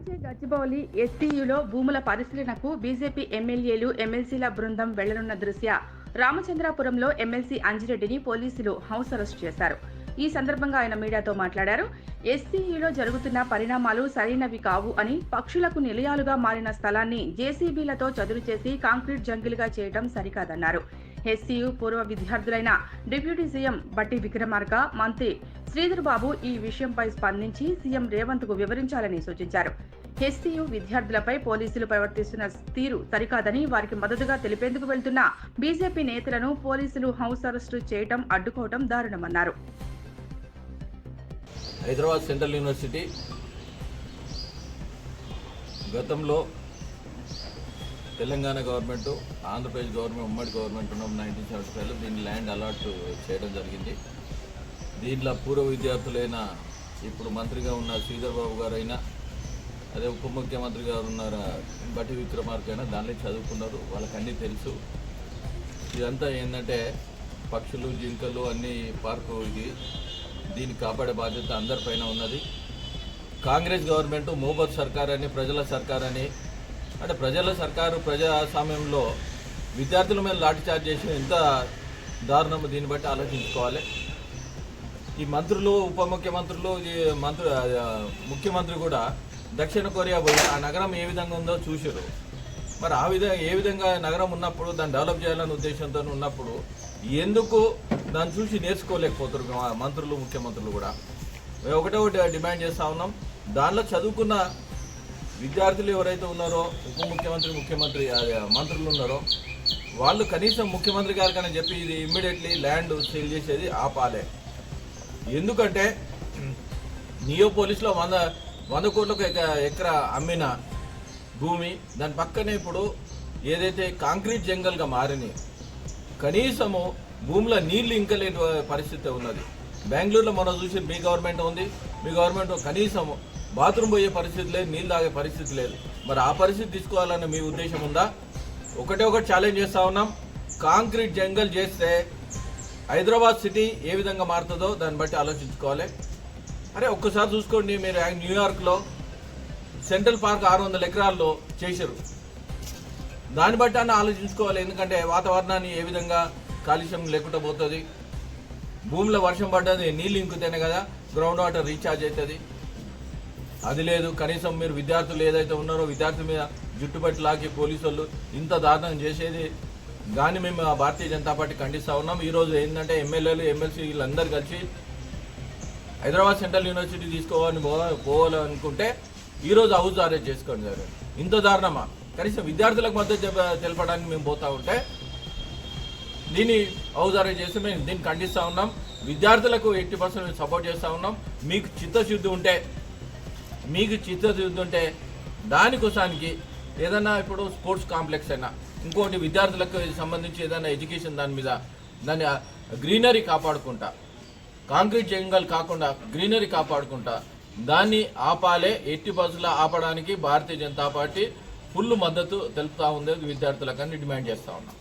కంచె గచ్చిబౌలి ఎస్టీయులో భూముల పరిశీలనకు బీజేపీ ఎమ్మెల్యేలు ఎమ్మెల్సీల బృందం వెళ్ళనున్న దృశ్య. రామచంద్రాపురంలో ఎమ్మెల్సీ అంజిరెడ్డిని పోలీసులు హౌస్ అరెస్ట్ చేశారు. ఈ సందర్భంగా ఆయన మీడియాతో మాట్లాడారు. ఎస్టీయులో జరుగుతున్న పరిణామాలు సరైనవి కావు అని పక్షులకు నిలయాలుగా మారిన స్థలాన్ని జేసీబీలతో చదును చేసి కాంక్రీట్ జంగిల్గా చేయడం సరికాదన్నారు. ఎస్సీయు పూర్వ విద్యార్థులైన డిప్యూటీ సీఎం బట్టి విక్రమార్క మంత్రి శ్రీధర్ బాబు ఈ విషయంపై స్పందించి సీఎం రేవంత్కు వివరించాలని సూచించారు. ఎస్సీయు విద్యార్థులపై పోలీసులు ప్రవర్తిస్తున్న తీరు సరికాదని వారికి మద్దతుగా తెలిపేందుకు వెళ్తున్న బీజేపీ నేతలను పోలీసులు హౌస్ అరెస్టు చేయటం అడ్డుకోవటం దారుణమన్నారు. హైదరాబాద్ సెంట్రల్ యూనివర్సిటీ గతంలో తెలంగాణ గవర్నమెంట్ ఆంధ్రప్రదేశ్ గవర్నమెంట్ ఉమ్మడి గవర్నమెంట్ ఉన్న నైన్టీన్ సెవెంటీ ఫైవ్లో దీన్ని ల్యాండ్ అలాట్ చేయడం జరిగింది. దీంట్లో పూర్వ విద్యార్థులైన ఇప్పుడు మంత్రిగా ఉన్న శ్రీధర్ బాబు గారైనా అదే ఉప ముఖ్యమంత్రి గారు ఉన్నారు బట్టి విక్రమార్కైనా అయినా దానిలో చదువుకున్నారు. వాళ్ళకి అన్నీ తెలుసు. ఇదంతా ఏంటంటే పక్షులు జింకలు అన్నీ పార్కు ఇది. దీన్ని కాపాడే బాధ్యత అందరిపైన ఉన్నది. కాంగ్రెస్ గవర్నమెంట్ మోబత్ సర్కార్ అని ప్రజల సర్కార్ అని అంటే ప్రజల సర్కారు ప్రజాస్వామ్యంలో విద్యార్థుల మీద లాఠీచార్జ్ చేసిన ఎంత దారుణం దీన్ని బట్టి ఆలోచించుకోవాలి. ఈ మంత్రులు ఉప ముఖ్యమంత్రులు ఈ మంత్రి ముఖ్యమంత్రి కూడా దక్షిణ కొరియా పోయి ఆ నగరం ఏ విధంగా ఉందో చూసారు మరి ఆ విధంగా ఏ విధంగా నగరం ఉన్నప్పుడు దాన్ని డెవలప్ చేయాలనే ఉద్దేశంతో ఉన్నప్పుడు ఎందుకు దాన్ని చూసి నేర్చుకోలేకపోతున్నారు మంత్రులు ముఖ్యమంత్రులు కూడా? మేము ఒకటే ఒకటి డిమాండ్ చేస్తా ఉన్నాం. దానిలో చదువుకున్న విద్యార్థులు ఎవరైతే ఉన్నారో ఉప ముఖ్యమంత్రి ముఖ్యమంత్రి మంత్రులు ఉన్నారో వాళ్ళు కనీసం ముఖ్యమంత్రి గారికైనా చెప్పి ఇది ఇమ్మీడియట్లీ ల్యాండ్ సేల్ చేసేది ఆపాలే ఎందుకంటే నియోపోలిస్లో వంద వంద కోట్లకు ఎక్కడ ఎకరా అమ్మిన భూమి దాని పక్కనే ఇప్పుడు ఏదైతే కాంక్రీట్ జంగల్గా మారినాయి కనీసము భూమిలో నీళ్ళు ఇంకలేని పరిస్థితి ఉన్నది. బెంగళూరులో మనం చూసి మీ గవర్నమెంట్ ఉంది మీ గవర్నమెంట్ కనీసం బాత్రూమ్ పోయే పరిస్థితి లేదు నీళ్ళు తాగే పరిస్థితి లేదు. మరి ఆ పరిస్థితి తీసుకోవాలన్న మీ ఉద్దేశం ఉందా? ఒకటే ఒకటి ఛాలెంజ్ చేస్తా ఉన్నాం. కాంక్రీట్ జంగల్ చేస్తే హైదరాబాద్ సిటీ ఏ విధంగా మారుతుందో దాన్ని బట్టి ఆలోచించుకోవాలి. అరే ఒక్కసారి చూసుకోండి మీరు న్యూయార్క్లో సెంట్రల్ పార్క్ ఆరు వందల ఎకరాల్లో చేశారు. దాన్ని బట్టి అన్న ఆలోచించుకోవాలి ఎందుకంటే వాతావరణాన్ని ఏ విధంగా కాలుష్యం లేకుండా పోతుంది. భూమిలో వర్షం పడ్డది నీళ్ళు ఇంకుతేనే కదా గ్రౌండ్ వాటర్ రీఛార్జ్ అవుతుంది. అది లేదు కనీసం మీరు విద్యార్థులు ఏదైతే ఉన్నారో విద్యార్థి మీద జుట్టుబట్టి లాగి పోలీసు వాళ్ళు ఇంత దారుణం చేసేది. కానీ మేము ఆ భారతీయ జనతా పార్టీ ఖండిస్తూ ఉన్నాం. ఈరోజు ఏంటంటే ఎమ్మెల్యేలు ఎమ్మెల్సీ వీళ్ళందరూ కలిసి హైదరాబాద్ సెంట్రల్ యూనివర్సిటీ తీసుకోవాలని పో- పోవాలనుకుంటే ఈరోజు హౌస్ అరెస్ట్ చేసుకోండి సార్. ఇంత దారుణమా? కనీసం విద్యార్థులకు మద్దతు తెలపడానికి మేము పోతా ఉంటే దీన్ని హౌస్ అరెస్ట్ చేసి మేము దీన్ని ఖండిస్తూ ఉన్నాం. విద్యార్థులకు ఎయిటీ పర్సెంట్ సపోర్ట్ చేస్తూ ఉన్నాం. మీకు చిత్తశుద్ధి ఉంటే మీకు చిత్తశుద్ధి దానికోసానికి ఏదైనా ఇప్పుడు స్పోర్ట్స్ కాంప్లెక్స్ అయినా ఇంకోటి విద్యార్థులకు సంబంధించి ఏదైనా ఎడ్యుకేషన్ దాని మీద దాన్ని గ్రీనరీ కాపాడుకుంటా. కాంక్రీట్ జంగల్ కాకుండా గ్రీనరీ కాపాడుకుంటా. దాన్ని ఆపాలే ఎట్టి బస్సులో ఆపడానికి భారతీయ జనతా పార్టీ ఫుల్ మద్దతు తెలుపుతా ఉంది విద్యార్థులకని డిమాండ్ చేస్తా ఉన్నాం.